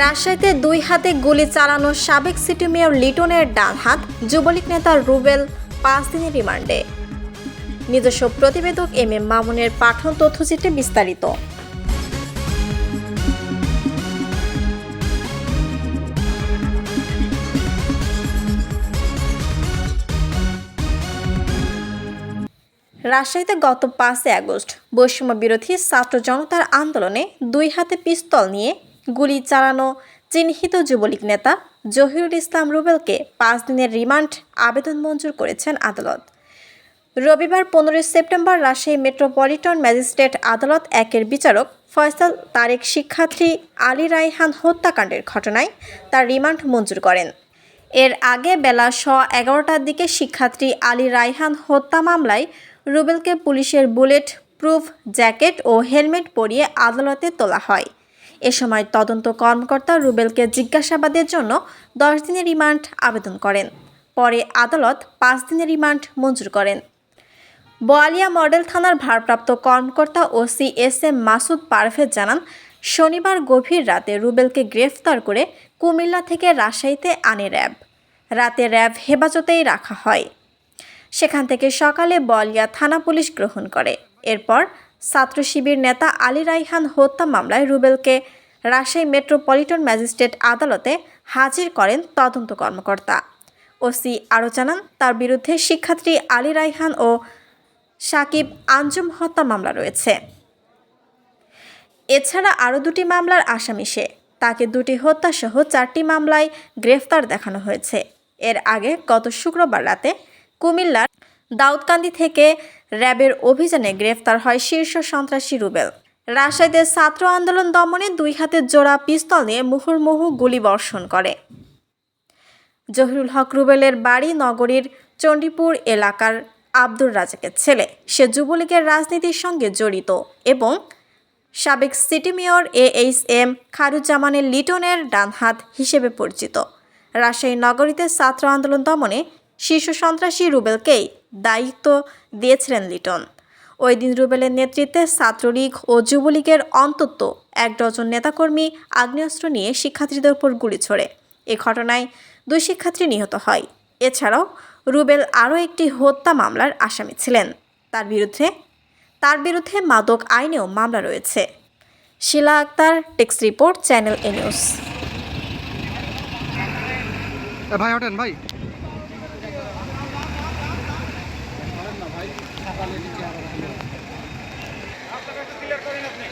রাজশাহীতে দুই হাতে গুলি চালানো সাবেক সিটি মেয়র লিটনের ডান হাত, যুবলীগ নেতা রুবেল পাঁচ দিনের রিমান্ডে। নিজস্ব প্রতিবেদক এম এম মামুনের পাঠন তথ্যচিত্রে বিস্তারিত। রাজশাহীতে গত পাঁচই আগস্ট বৈষম্য বিরোধী ছাত্র জনতার আন্দোলনে দুই হাতে পিস্তল নিয়ে গুলি চালানো চিহ্নিত যুবলীগ নেতা জহিরুল ইসলাম রুবেলকে পাঁচ দিনের রিমান্ড আবেদন মঞ্জুর করেছেন আদালত। রবিবার পনেরোই সেপ্টেম্বর রাজশাহী মেট্রোপলিটন ম্যাজিস্ট্রেট আদালত একের বিচারক ফয়সাল তারেক শিক্ষার্থী আলী রাইহান হত্যাকাণ্ডের ঘটনায় তার রিমান্ড মঞ্জুর করেন। এর আগে বেলা স এগারোটার দিকে শিক্ষার্থী আলী রায়হান হত্যা মামলায় রুবেলকে পুলিশের বুলেট, প্রুফ, জ্যাকেট ও হেলমেট পরিয়ে আদালতে তোলা হয়। এ সময় তদন্ত কর্মকর্তা রুবেলকে জিজ্ঞাসাবাদের জন্য দশ দিনের রিমান্ড আবেদন করেন। পরে আদালত পাঁচ দিনের রিমান্ড মঞ্জুর করেন। বোয়ালিয়া মডেল থানার ভারপ্রাপ্ত কর্মকর্তা OC S M Masud Parvez জানান, শনিবার গভীর রাতে রুবেলকে গ্রেফতার করে কুমিল্লা থেকে রাজশাহীতে আনে র্যাব। রাতে র্যাব হেফাজতেই রাখা হয়। সেখান থেকে সকালে বলিয়া থানা পুলিশ গ্রহণ করে। এরপর ছাত্র শিবির নেতা আলী রাইহান হত্যা মামলায় রুবেলকে রাজশাহী মেট্রোপলিটন ম্যাজিস্ট্রেট আদালতে হাজির করেন তদন্ত কর্মকর্তা। ওসি আরও জানান, তার বিরুদ্ধে শিক্ষার্থী আলী রাইহান ও সাকিব আঞ্জুম হত্যা মামলা রয়েছে। এছাড়া আরও দুটি মামলার আসামি সে। তাকে দুটি হত্যাসহ চারটি মামলায় গ্রেফতার দেখানো হয়েছে। এর আগে গত শুক্রবার রাতে কুমিল্লার দাউদকান্দি থেকে র্যাবের অভিযানে গ্রেফতার হয় শীর্ষ সন্ত্রাসী রুবেল। রাজশাহীতে ছাত্র আন্দোলন দমনে দুই হাতে জোড়া পিস্তল নিয়ে মুহুর্মুহু গুলি বর্ষণ করে। জহিরুল হক রুবেলের বাড়ি নগরীর চণ্ডীপুর এলাকার আব্দুর রাজাকের ছেলে। সে যুবলীগের রাজনীতির সঙ্গে জড়িত এবং সাবেক city mayor A H M খারুজ্জামানের লিটনের ডানহাত হিসেবে পরিচিত। রাজশাহী নগরীতে ছাত্র আন্দোলন দমনে শীর্ষ সন্ত্রাসী রুবেলকেই দায়িত্ব দিয়েছিলেন লিটন। ওই দিন রুবেলের নেতৃত্বে ছাত্রলীগ ও যুবলীগের অন্তত এক ডজন নেতাকর্মী আগ্নেয়াস্ত্র নিয়ে শিক্ষার্থীদের উপর গুলি ছোড়ে। এ ঘটনায় দুই শিক্ষার্থী নিহত হয়। এছাড়াও রুবেল আরও একটি হত্যা মামলার আসামি ছিলেন। তার বিরুদ্ধে তার বিরুদ্ধে মাদক আইনেও মামলা রয়েছে। Shila Akter text report, channel A news. ভাই ভাই। আপনারা একটু ক্লিয়ার করেন আপনি